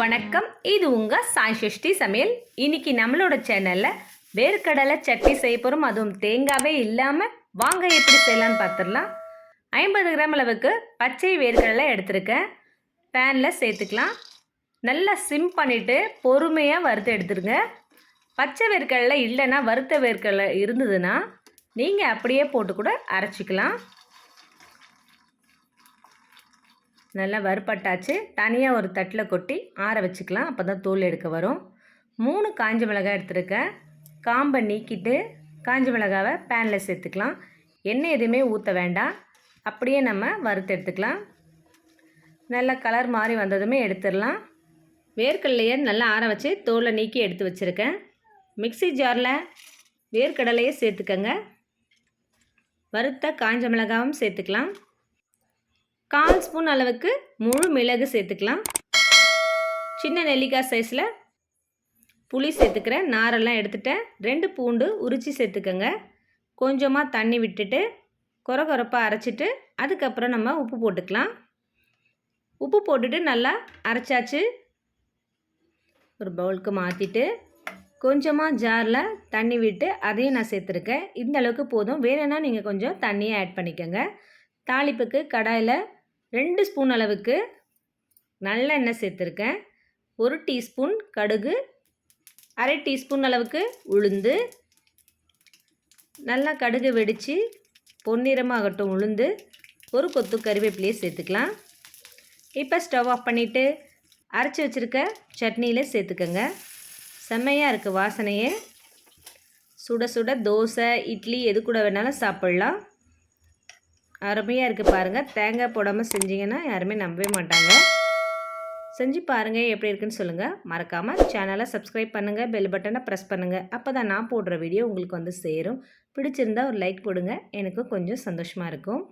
வணக்கம் இது உங்கள் சாய் சஷ்டி சமையல். இன்னைக்கு நம்மளோட சேனலில் வேர்க்கடலை சட்னி செய்ய போகிறோம் அதுவும் தேங்காவே இல்லாமல் வாங்க எப்படி செய்யலாம்னு பார்த்துடலாம் ஐம்பது கிராம் அளவுக்கு பச்சை வேர்க்கடலை எடுத்திருக்கேன். பேனில் சேர்த்துக்கலாம். நல்லா சிம் பண்ணிவிட்டு பொறுமையாக வறுத்து எடுத்துருங்க. பச்சை வேர்க்கடலை இல்லைன்னா வறுத்த வேர்க்கடலை இருந்ததுன்னா நீங்கள் அப்படியே போட்டு கூட அரைச்சிக்கலாம். நல்லா வறுப்பட்டாச்சு தனியாக ஒரு தட்டில் கொட்டி ஆற வச்சுக்கலாம். அப்போ தான் தூள் எடுக்க வரும். மூணு காஞ்ச மிளகாய் எடுத்துருக்கேன். காம்பை நீக்கிட்டு காஞ்ச மிளகாவை பேனில் சேர்த்துக்கலாம். எண்ணெய் எதுவுமே ஊற்ற வேண்டாம். அப்படியே நம்ம வறுத்து எடுத்துக்கலாம். நல்லா கலர் மாறி வந்ததுமே எடுத்துடலாம். வேர்க்கடலையை நல்லா ஆற வச்சு தோலை நீக்கி எடுத்து வச்சுருக்கேன். மிக்ஸி ஜாரில் வேர்க்கடலையை சேர்த்துக்கங்க. வறுத்த காஞ்ச மிளகாவும் சேர்த்துக்கலாம். கால் ஸ்பூன் அளவுக்கு முழு மிளகு சேர்த்துக்கலாம். சின்ன நெல்லிக்காய் சைஸில் புளி சேர்த்துக்கிறேன். நாரெல்லாம் எடுத்துட்டேன். ரெண்டு பூண்டு உரித்து சேர்த்துக்கோங்க. கொஞ்சமாக தண்ணி விட்டுட்டு கொர கொரப்பாக அரைச்சிட்டு அதுக்கப்புறம் நம்ம உப்பு போட்டுக்கலாம். உப்பு போட்டுட்டு நல்லா அரைச்சாச்சு. ஒரு பவுலுக்கு மாற்றிட்டு கொஞ்சமாக ஜாரில் தண்ணி விட்டு அதையும் நான் சேர்த்துருக்கேன். இந்த அளவுக்கு போதும். வேணும்னா நீங்கள் கொஞ்சம் தண்ணியை ஆட் பண்ணிக்கோங்க. தாளிப்புக்கு கடாயில் ரெண்டு ஸ்பூன் அளவுக்கு நல்லெண்ணெய் சேர்த்துருக்கேன். ஒரு டீஸ்பூன் கடுகு அரை டீஸ்பூன் அளவுக்கு உளுந்து. நல்லா கடுகு வெடித்து பொன்னிறமாகட்டும் உளுந்து. ஒரு கொத்து கருவேப்பிலையை சேர்த்துக்கலாம். இப்போ ஸ்டவ் ஆஃப் பண்ணிவிட்டு அரைச்சி வச்சுருக்க சட்னியில் சேர்த்துக்கோங்க. செம்மையாக இருக்குது வாசனையே. சுட சுட தோசை இட்லி எது கூட வேணாலும் சாப்பிட்லாம். அருமையாக இருக்குது பாருங்கள் தேங்காய் போடாமல் செஞ்சிங்கன்னா யாருமே நம்பவே மாட்டாங்க. செஞ்சு பாருங்கள் எப்படி இருக்குன்னு சொல்லுங்கள் மறக்காமல் சேனலை சப்ஸ்கிரைப் பண்ணுங்கள் பெல் பட்டனை ப்ரெஸ் பண்ணுங்கள் அப்போ தான் நான் போடுற வீடியோ உங்களுக்கு வந்து சேரும். பிடிச்சிருந்தா ஒரு லைக் போடுங்க. எனக்கு கொஞ்சம் சந்தோஷமாக இருக்கும்.